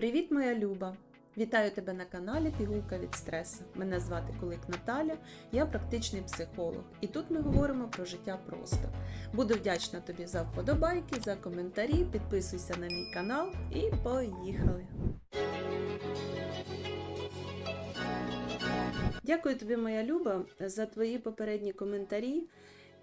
Привіт, моя Люба! Вітаю тебе на каналі Пігулка від стресу. Мене звати Кулик Наталя, я практичний психолог, і тут ми говоримо про життя просто. Буду вдячна тобі за вподобайки, за коментарі, підписуйся на мій канал і поїхали! Дякую тобі, моя Люба, за твої попередні коментарі.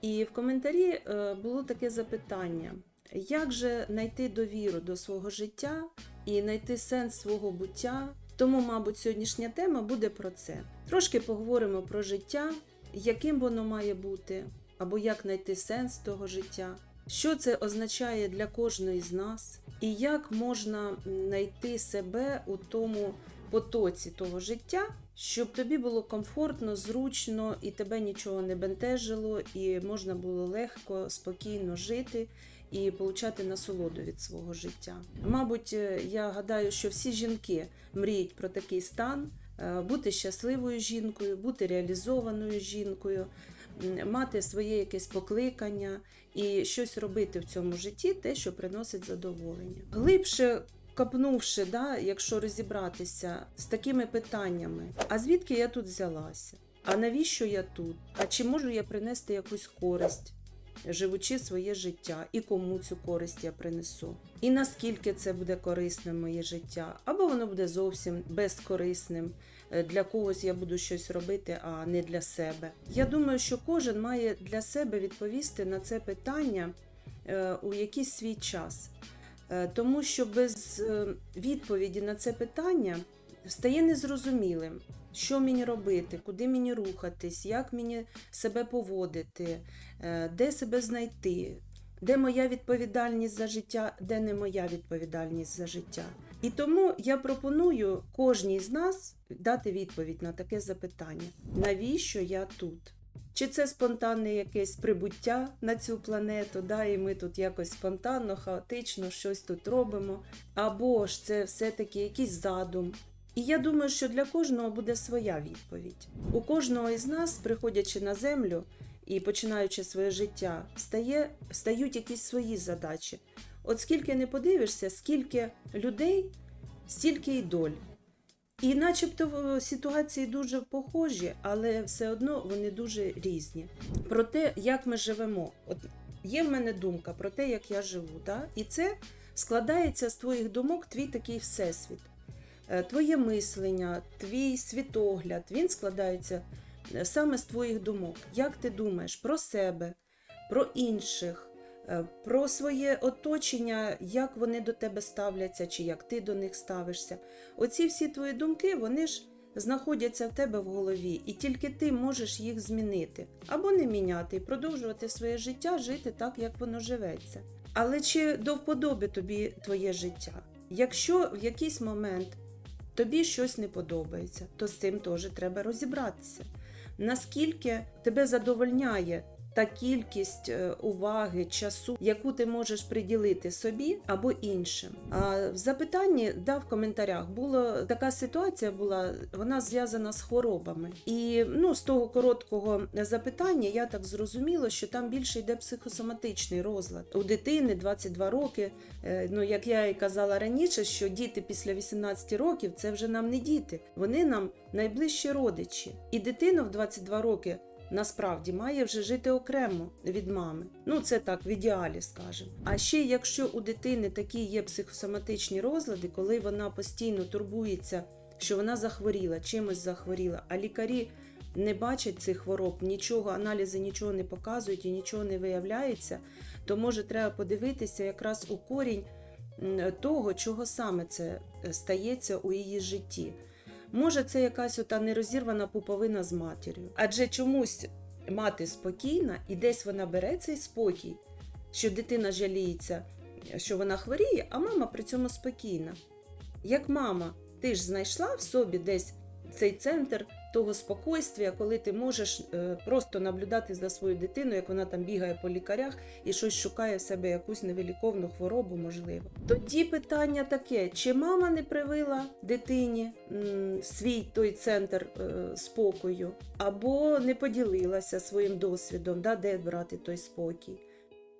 І в коментарі е, було таке запитання: як же знайти довіру до свого життя і знайти сенс свого буття? Тому, мабуть, сьогоднішня тема буде про це. Трошки поговоримо про життя, яким воно має бути, або як знайти сенс того життя, що це означає для кожної з нас, і як можна знайти себе у тому потоці того життя, щоб тобі було комфортно, зручно і тебе нічого не бентежило, і можна було легко, спокійно жити і получати насолоду від свого життя. Мабуть, е, я гадаю, що всі жінки мріють про такий стан. е, Бути щасливою жінкою, бути реалізованою жінкою, мати своє якесь покликання і щось робити в цьому житті, те, що приносить задоволення. Глибше копнувши, да, якщо розібратися з такими питаннями: а звідки я тут взялася? А навіщо я тут? А чи можу я принести якусь користь, живучи своє життя, і кому цю користь я принесу? І наскільки це буде корисним моє життя? Або воно буде зовсім безкорисним. Е, Для когось я буду щось робити, а не для себе. Я думаю, що кожен має для себе відповісти на це питання е, у якийсь свій час. Е, Тому що без відповіді на це питання стає незрозумілим, що мені робити, куди мені рухатись, як мені себе поводити, е, де себе знайти, де моя відповідальність за життя, де не моя відповідальність за життя. І тому я пропоную кожній з нас дати відповідь на таке запитання: навіщо я тут? Чи це спонтанне якесь прибуття на цю планету, да, і ми тут якось спонтанно, хаотично щось тут робимо, або ж це все-таки якийсь задум. І я думаю, що для кожного буде своя відповідь. У кожного із нас, приходячи на землю і починаючи своє життя, стає, стають якісь свої задачі. От скільки не подивишся, скільки людей, стільки й доль. І начебто е, ситуації дуже похожі, але все одно вони дуже різні. Про те, як ми живемо. От є в мене думка про те, як я живу. Да? І це складається з твоїх думок, твій такий всесвіт. Е, Твоє мислення, твій світогляд, він складається е, саме з твоїх думок. Як ти думаєш про себе, про інших, е, про своє оточення, як вони до тебе ставляться, чи як ти до них ставишся. Оці всі твої думки, вони ж знаходяться в тебе в голові, і тільки ти можеш їх змінити або не міняти і продовжувати своє життя, жити так, як воно живеться. Але чи до вподоби тобі твоє життя? Якщо в якийсь момент тобі щось не подобається, то з цим теж треба розібратися. Наскільки тебе задовольняє та кількість е, уваги, часу, яку ти можеш приділити собі або іншим. А в запитанні да, в коментарях була така ситуація, була вона зв'язана з хворобами. І ну, з того короткого запитання я так зрозуміла, що там більше йде психосоматичний розлад. У дитини 22 роки. Е, Ну, як я і казала раніше, що діти після 18 років це вже нам не діти, вони нам найближчі родичі. І дитина в 22 роки насправді має вже жити окремо від мами. Ну, це так, в ідеалі, скажемо. А ще якщо у дитини такі є психосоматичні розлади, коли вона постійно турбується, що вона захворіла, чимось захворіла, а лікарі не бачать цих хвороб, нічого, аналізи нічого не показують і нічого не виявляється, то може треба подивитися якраз у корінь того, чого саме це е, стається у її житті. Може, це якась ота нерозірвана пуповина з матір'ю. Адже чомусь мати спокійна, і десь вона бере цей спокій, що дитина жаліється, що вона хворіє, а мама при цьому спокійна. Як мама, ти ж знайшла в собі десь цей центр того спокойствія, коли ти можеш е, просто наблюдати за своєю дитиною, як вона там бігає по лікарях і щось шукає в себе якусь невиліковну хворобу, можливо. Тоді питання таке: чи мама не привила дитині свій той центр е, спокою, або не поділилася своїм досвідом, да, де брати той спокій.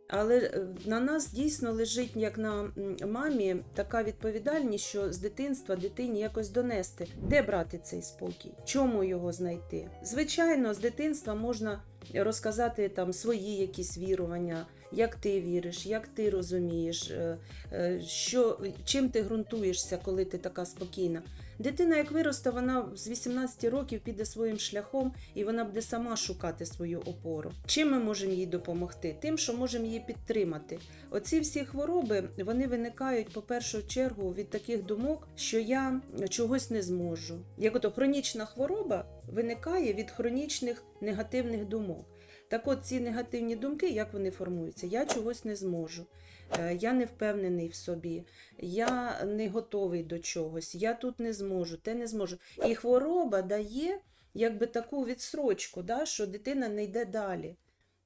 Але е, на нас дійсно лежить, як на мамі, така відповідальність, що з дитинства дитині якось донести, де брати цей спокій, чому його знайти. Звичайно, з дитинства можна розказати там свої якісь вірування, як ти віриш, як ти розумієш, е, е, що, чим ти ґрунтуєшся, коли ти така спокійна. Дитина, як виросте, вона з 18 років піде своїм шляхом і вона буде сама шукати свою опору. Чим ми можемо їй допомогти? Тим, що можемо її підтримати. Оці всі хвороби вони виникають по першу чергу від таких думок, що я чогось не зможу. Як ото хронічна хвороба виникає від хронічних негативних думок. Так от ці негативні думки, як вони формуються? Я чогось не зможу. Е, Я не впевнений в собі, я не готовий до чогось, я тут не зможу, те не зможу. І хвороба дає якби таку відсрочку, да, що дитина не йде далі.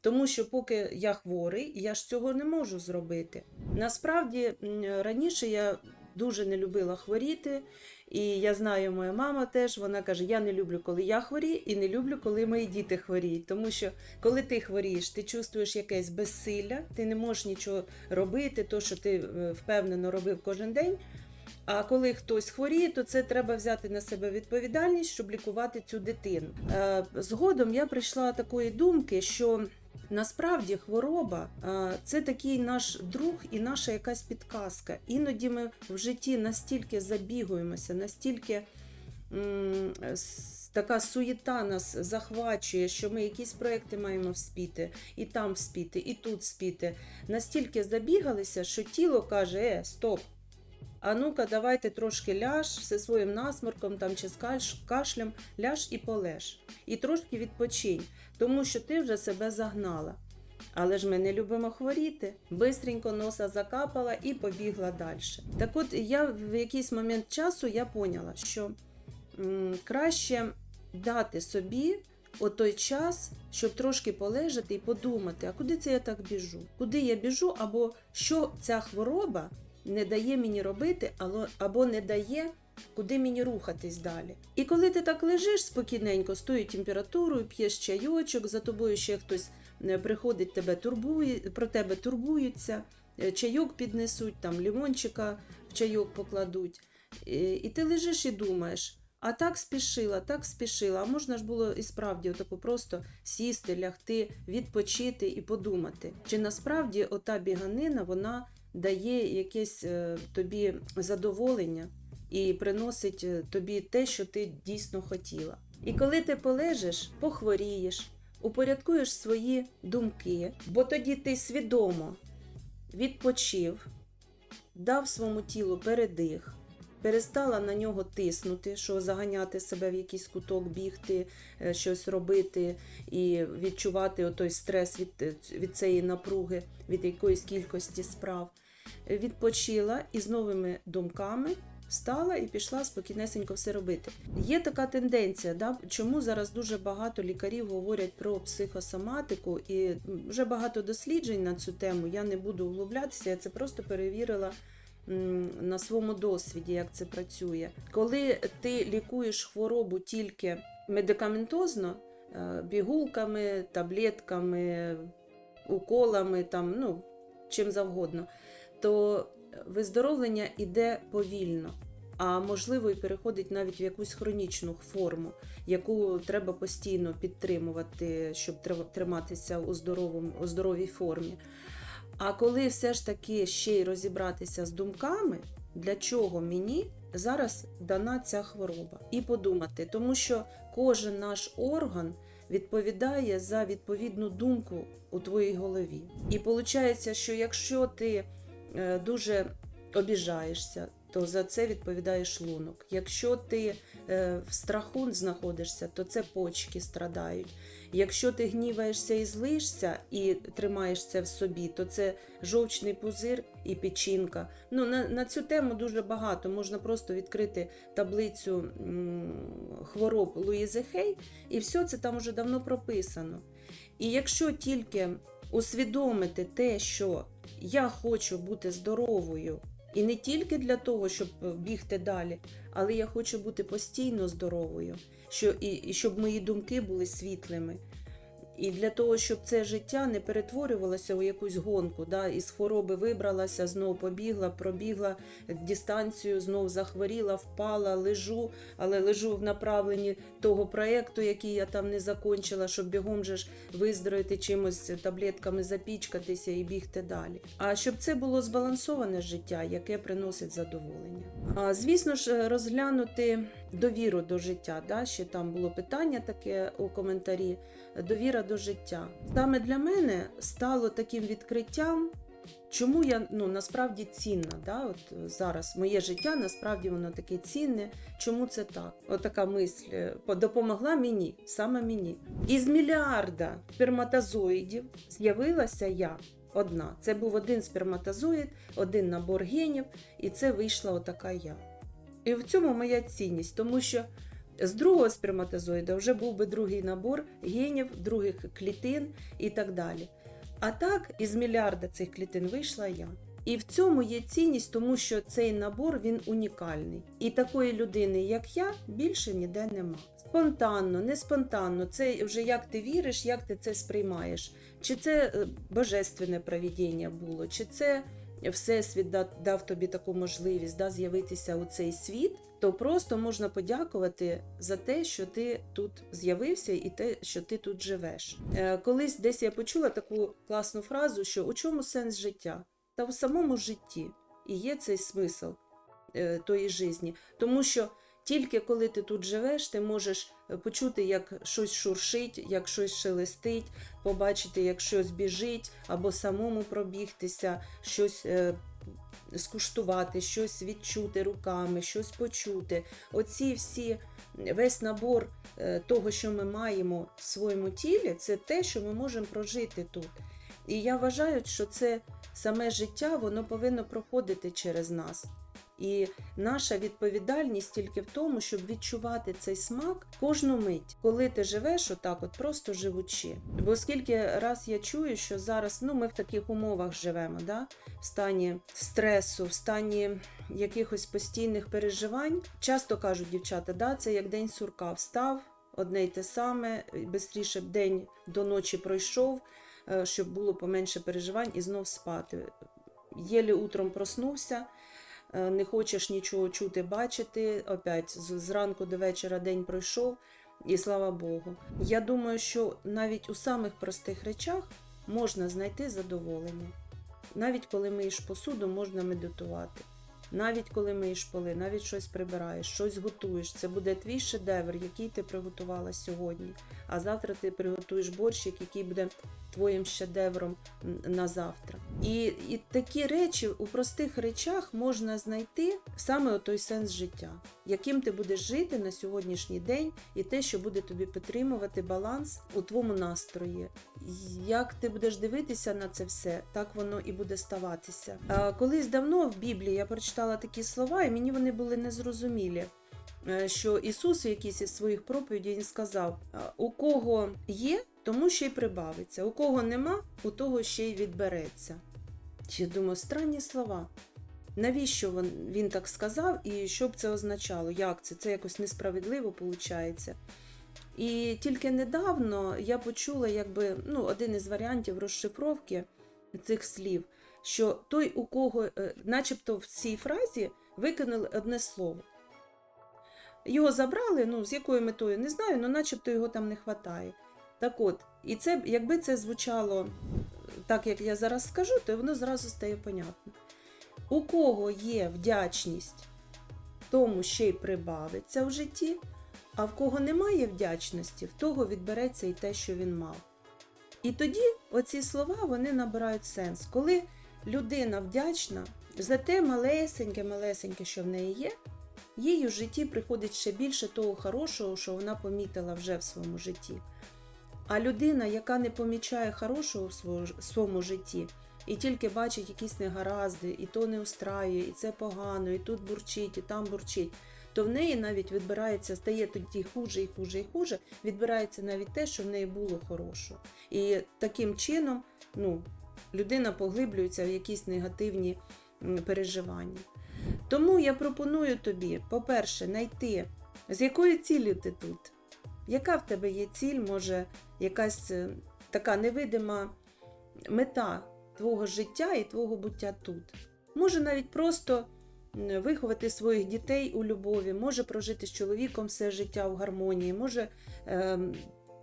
Тому що поки я хворий, я ж цього не можу зробити. Насправді раніше я дуже не любила хворіти, і я знаю, моя мама теж вона каже: я не люблю, коли я хворію, і не люблю, коли мої діти хворіють. Тому що коли ти хворієш, ти чувствуєш якесь безсилля, ти не можеш нічого робити, то що ти е, впевнено робив кожен день. А коли хтось хворіє, то це треба взяти на себе відповідальність, щоб лікувати цю дитину. Е, Згодом я прийшла такої думки, що насправді хвороба це такий наш друг і наша якась підказка. Іноді ми в житті настільки забігуємося, настільки така суєта нас захвачує, що ми якісь проекти маємо вспіти, і там вспіти, і тут вспіти. Настільки забігалися, що тіло каже: е, стоп. А ну-ка, давайте трошки ляж зі своїм насморком там, чи з кашлем, ляж і полеж. І трошки відпочинь, тому що ти вже себе загнала. Але ж ми не любимо хворіти. Бистренько носа закапала і побігла далі. Так от я в якийсь момент часу я поняла, що м, краще дати собі отой час, щоб трошки полежати і подумати, а куди це я так біжу? Куди я біжу, або що ця хвороба не дає мені робити, або- не дає. Куди мені рухатись далі? І коли ти так лежиш спокійненько, з тою температурою, п'єш чайочок, за тобою ще хтось е, приходить, тебе турбує, про тебе турбуються, е, чайок піднесуть, там лімончика в чайок покладуть. І ти лежиш і думаєш, а так спішила, так спішила. А можна ж було і справді отако просто сісти, лягти, відпочити і подумати, чи насправді ота біганина вона дає якесь е, тобі задоволення і приносить е, тобі те, що ти дійсно хотіла. І коли ти полежиш, похворієш, упорядкуєш свої думки, бо тоді ти свідомо відпочив, дав своєму тілу передих, перестала на нього тиснути, що заганяти себе в якийсь куток, бігти, е, щось робити і відчувати отой стрес від, від цієї напруги, від якоїсь кількості справ. Відпочила і з новими думками встала і пішла спокійнесенько все робити. Є така тенденція, да? чому зараз дуже багато лікарів говорять про психосоматику, і вже багато досліджень на цю тему. Я не буду углублятися, я це просто перевірила на своєму досвіді, як це працює. Коли ти лікуєш хворобу тільки медикаментозно, е, бігулками, таблетками, уколами, там, ну, чим завгодно, то виздоровлення йде повільно, а можливо і переходить навіть в якусь хронічну форму, яку треба постійно підтримувати, щоб триматися у, у здоровій формі. А коли все ж таки ще й розібратися з думками, для чого мені зараз дана ця хвороба, і подумати, тому що кожен наш орган відповідає за відповідну думку у твоїй голові. І виходить, що якщо ти дуже обіжаєшся, то за це відповідає шлунок. Якщо ти е, в страху знаходишся, то це почки страдають. Якщо ти гніваєшся і злишся і тримаєш це в собі, то це жовчний пузир і печінка. Ну, на, на цю тему дуже багато. Можна просто відкрити таблицю хвороб Луїзи Хей, і все це там уже давно прописано. І якщо тільки усвідомити те, що я хочу бути здоровою, і не тільки для того, щоб е, бігти далі, але я хочу бути постійно здоровою, що, і, і щоб мої думки були світлими. І для того, щоб це життя не перетворювалося у якусь гонку, да, із хвороби вибралася, знов побігла, пробігла дистанцію, знов захворіла, впала, лежу, але лежу в направленні того проєкту, який я там не закончила, щоб бігом же ж виздоровити чимось таблетками запічкатися і бігти далі. А щоб це було збалансоване життя, яке приносить задоволення. А, звісно ж, розглянути довіру до життя. Да? Ще там було питання таке у коментарі. Довіра до життя. Саме для мене стало таким відкриттям, чому я ну, насправді цінна. Да? От зараз моє життя насправді воно таке цінне. Чому це так? Отака мисль е, допомогла мені, саме мені. Із мільярда сперматозоїдів з'явилася я. Одна. Це був один сперматозоїд, один набор генів, і це вийшла отака я. І в цьому моя цінність, тому що з другого сперматозоїда вже був би другий набор генів, других клітин і так далі. А так, із мільярда цих клітин вийшла я. І в цьому є цінність, тому що цей набор він унікальний. І такої людини, як я, більше ніде нема. Спонтанно, не спонтанно, це вже як ти віриш, як ти це сприймаєш. Чи це е, божественне провідіння було, чи це Всесвіт дав тобі таку можливість да, з'явитися у цей світ, то просто можна подякувати за те, що ти тут з'явився, і те, що ти тут живеш. Е, колись десь я почула таку класну фразу, що у чому сенс життя? Та в самому житті і є цей смисл е, тої житті. Тому що тільки коли ти тут живеш, ти можеш е, почути, як щось шуршить, як щось шелестить, побачити, як щось біжить, або самому пробігтися, щось е, скуштувати, щось відчути руками, щось почути. Оці всі, весь набор е, того, що ми маємо в своєму тілі, це те, що ми можемо прожити тут. І я вважаю, що це саме життя, воно повинно проходити через нас. І наша відповідальність тільки в тому, щоб відчувати цей смак кожну мить, коли ти живеш отак, от просто живучи. Бо скільки раз я чую, що зараз ну ми в таких умовах живемо, да? в стані стресу, в стані якихось постійних переживань. Часто кажуть дівчата, да, це як день сурка. Встав, одне й те саме, швидше б день до ночі пройшов, е, щоб було поменше переживань і знов спати. Єлі утром проснувся, не хочеш нічого чути, бачити. Опять зранку до вечора день пройшов, і слава Богу. Я думаю, що навіть у самих простих речах можна знайти задоволення. Навіть коли миєш посуду, можна медитувати. Навіть коли миєш поли, навіть щось прибираєш, щось готуєш. Це буде твій шедевр, який ти приготувала сьогодні. А завтра ти приготуєш борщик, який буде твоїм шедевром на завтра. І, і такі речі у простих речах можна знайти саме той сенс життя, яким ти будеш жити на сьогоднішній день, і те, що буде тобі підтримувати баланс у твоєму настрої. Як ти будеш дивитися на це все, так воно і буде ставатися. Колись давно в Біблії я прочитала такі слова, і мені вони були незрозумілі. Е, Що Ісус в якійсь із своїх проповідей він сказав: у кого є, тому ще й прибавиться, у кого нема, у того ще й відбереться. Я думаю, странні слова. Навіщо він, так сказав і що б це означало? Як це? Це якось несправедливо виходить. І тільки недавно я почула якби, ну, один із варіантів розшифровки цих слів, що той, у кого, е, начебто в цій фразі викинули одне слово. Його забрали, ну, з якою метою, не знаю, але начебто його там не вистачає. Так от, і це, якби це звучало так, як я зараз скажу, то воно зразу стає понятно. У кого є вдячність, тому ще й прибавиться в житті, а в кого немає вдячності, в того відбереться і те, що він мав. І тоді оці слова вони набирають сенс. Коли людина вдячна за те малесеньке, малесеньке, що в неї є, їй у житті приходить ще більше того хорошого, що вона помітила вже в своєму житті. А людина, яка не помічає хорошого в своєму житті, і тільки бачить якісь негаразди, і то не устраює, і це погано, і тут бурчить, і там бурчить, то в неї навіть відбирається, стає тоді хуже і хуже і хуже, відбирається навіть те, що в неї було хорошого. І таким чином ну, людина поглиблюється в якісь негативні переживання. Тому я пропоную тобі, по-перше, знайти, з якою ціллю ти тут. Яка в тебе є ціль, може, якась е, така невидима мета твого життя і твого буття тут. Може навіть просто виховати своїх дітей у любові, може прожити з чоловіком все життя в гармонії, може ем,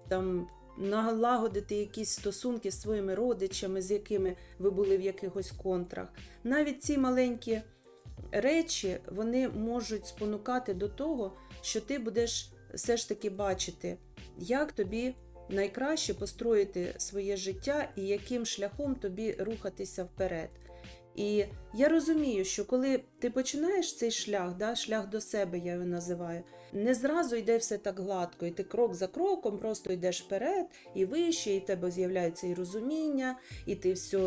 там налагодити якісь стосунки з своїми родичами, з якими ви були в якихось контрах. Навіть ці маленькі речі вони можуть спонукати до того, що ти будеш все ж таки бачити, як тобі найкраще построїти своє життя і яким шляхом тобі рухатися вперед. І я розумію, що коли ти починаєш цей шлях, да, шлях до себе, я його називаю, не зразу йде все так гладко, і ти крок за кроком просто йдеш вперед і вище, і в тебе з'являється і розуміння, і ти все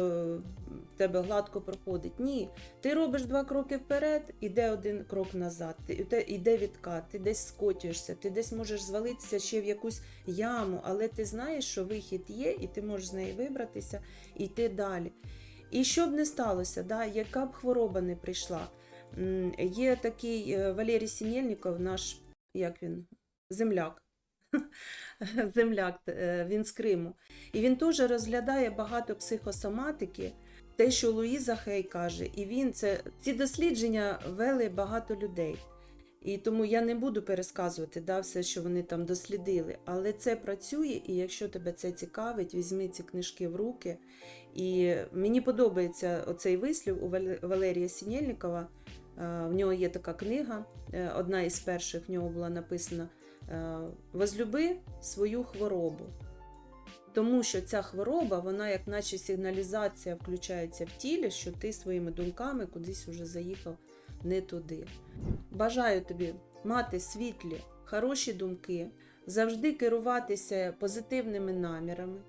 тебе гладко проходить. Ні, ти робиш два кроки вперед, іде один крок назад, іде відкат, ти десь скотюєшся, ти десь можеш звалитися ще в якусь яму, але ти знаєш, що вихід є, і ти можеш з неї вибратися і йти далі. І що б не сталося, да, яка б хвороба не прийшла. Є такий е, Валерій Сінєльніков, наш як він, земляк. Земляк, е, він з Криму. І він теж розглядає багато психосоматики, те, що Луїза Хей каже, і він це ці дослідження вели багато людей. І тому я не буду пересказувати да, все, що вони там дослідили, але це працює, і якщо тебе це цікавить, візьми ці книжки в руки. І мені подобається оцей вислів у Валерія Сінєльникова. Е, В нього є така книга, е, одна із перших в нього була написана е, Возлюби свою хворобу. Тому що ця хвороба, вона як наче сигналізація включається в тілі, що ти своїми думками кудись уже заїхав не туди. Бажаю тобі мати світлі, хороші думки, завжди керуватися позитивними намірами,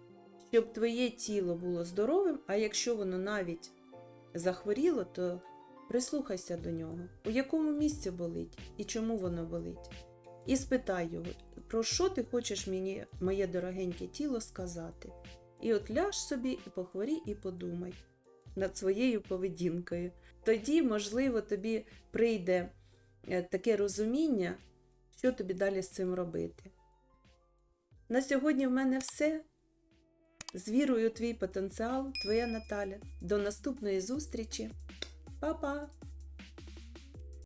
щоб твоє тіло було здоровим, а якщо воно навіть захворіло, то прислухайся до нього, у якому місці болить і чому воно болить. І спитай його, про що ти хочеш мені, моє дорогеньке тіло, сказати. І от ляж собі і похворій, і подумай над своєю поведінкою. Тоді, можливо, тобі прийде е, таке розуміння, що тобі далі з цим робити. На сьогодні в мене все. З вірою твій потенціал, твоя Наталя. До наступної зустрічі. Па-па!